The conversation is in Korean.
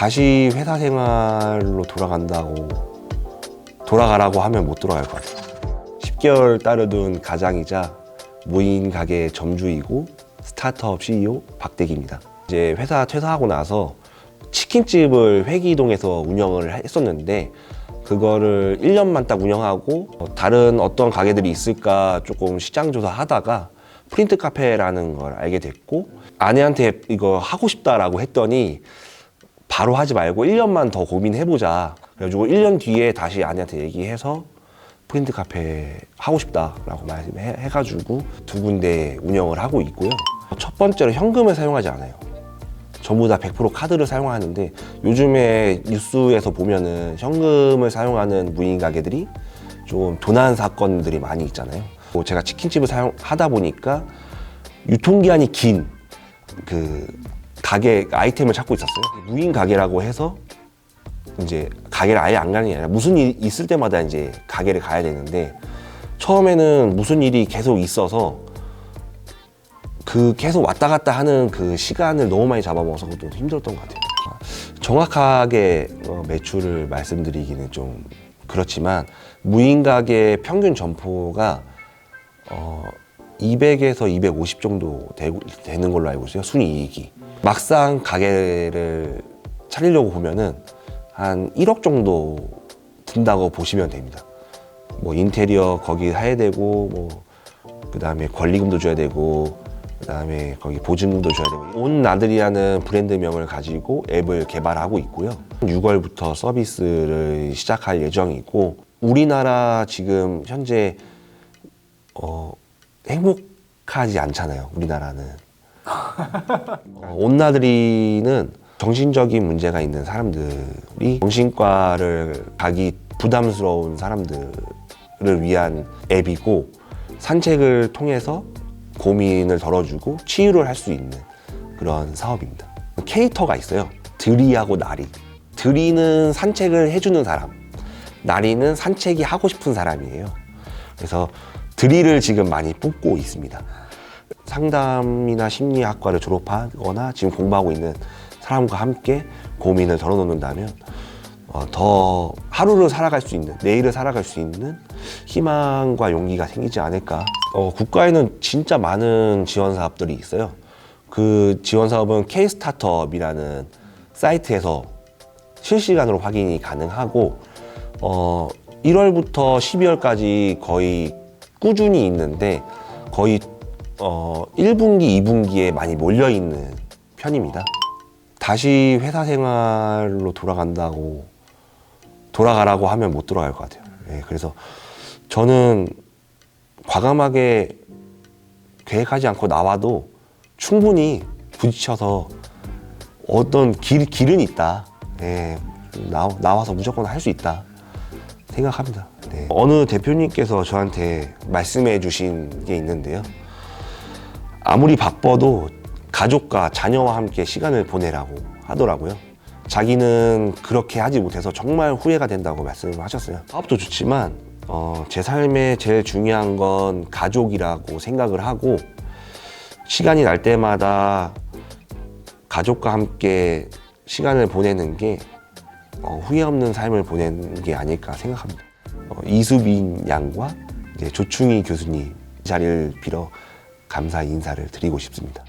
다시 회사 생활로 돌아간다고 돌아가라고 하면 못 돌아갈 것 같아요. 10개월 따르둔 가장이자 무인 가게 점주이고 스타트업 CEO 박대기입니다. 이제 회사 퇴사하고 나서 치킨집을 회기동에서 운영을 했었는데 그거를 1년만 딱 운영하고 어, 다른 어떤 가게들이 있을까 조금 시장 조사하다가 프린트 카페라는 걸 알게 됐고 아내한테 이거 하고 싶다라고 했더니 바로 하지 말고 1년만 더 고민해보자. 그래가지고 1년 뒤에 다시 아내한테 얘기해서 프린트 카페 하고 싶다라고 말해가지고 두 군데 운영을 하고 있고요. 첫 번째로 현금을 사용하지 않아요. 전부 다 100% 카드를 사용하는데 요즘에 뉴스에서 보면은 현금을 사용하는 무인 가게들이 좀 도난 사건들이 많이 있잖아요. 뭐 제가 치킨집을 사용하다 보니까 유통기한이 긴 그 가게 아이템을 찾고 있었어요. 무인 가게라고 해서 이제 가게를 아예 안 가는 게 아니라 무슨 일이 있을 때마다 이제 가게를 가야 되는데 처음에는 무슨 일이 계속 있어서 그 계속 왔다 갔다 하는 그 시간을 너무 많이 잡아먹어서 좀 힘들었던 것 같아요. 정확하게 어, 매출을 말씀드리기는 좀 그렇지만 무인 가게 평균 점포가 어, 200에서 250 정도 되, 되는 걸로 알고 있어요. 순이익이. 막상 가게를 차리려고 보면은 한 1억 정도 든다고 보시면 됩니다. 뭐 인테리어 거기 해야 되고 뭐 그다음에 권리금도 줘야 되고 그다음에 거기 보증금도 줘야 되고 온 나들이라는 브랜드명을 가지고 앱을 개발하고 있고요. 6월부터 서비스를 시작할 예정이고 우리나라 지금 현재 어, 행복하지 않잖아요. 우리나라는 어, 온 나들이는 정신적인 문제가 있는 사람들이 정신과를 가기 부담스러운 사람들을 위한 앱이고 산책을 통해서 고민을 덜어주고 치유를 할 수 있는 그런 사업입니다. 캐릭터가 있어요. 드리하고 나리. 드리는 산책을 해주는 사람, 나리는 산책이 하고 싶은 사람이에요. 그래서 드리를 지금 많이 뽑고 있습니다. 상담이나 심리학과를 졸업하거나 지금 공부하고 있는 사람과 함께 고민을 덜어놓는다면 어, 더 하루를 살아갈 수 있는 내일을 살아갈 수 있는 희망과 용기가 생기지 않을까. 어, 국가에는 진짜 많은 지원 사업들이 있어요. 그 지원 사업은 K-스타트업이라는 사이트에서 실시간으로 확인이 가능하고 어, 1월부터 12월까지 거의 꾸준히 있는데 거의 어, 1분기, 2분기에 많이 몰려 있는 편입니다. 다시 회사 생활로 돌아간다고 돌아가라고 하면 못 돌아갈 것 같아요. 예, 그래서 저는 과감하게 계획하지 않고 나와도 충분히 부딪혀서 어떤 길, 길은 있다. 예, 나, 나와서 무조건 할 수 있다. 생각합니다. 네. 어느 대표님께서 저한테 말씀해 주신 게 있는데요. 아무리 바빠도 가족과 자녀와 함께 시간을 보내라고 하더라고요. 자기는 그렇게 하지 못해서 정말 후회가 된다고 말씀을 하셨어요. 사업도 좋지만 어, 제 삶에 제일 중요한 건 가족이라고 생각을 하고 시간이 날 때마다 가족과 함께 시간을 보내는 게 어, 후회 없는 삶을 보내는 게 아닐까 생각합니다. 어, 이수빈 양과 이제 조충희 교수님 이 자리를 빌어 감사 인사를 드리고 싶습니다.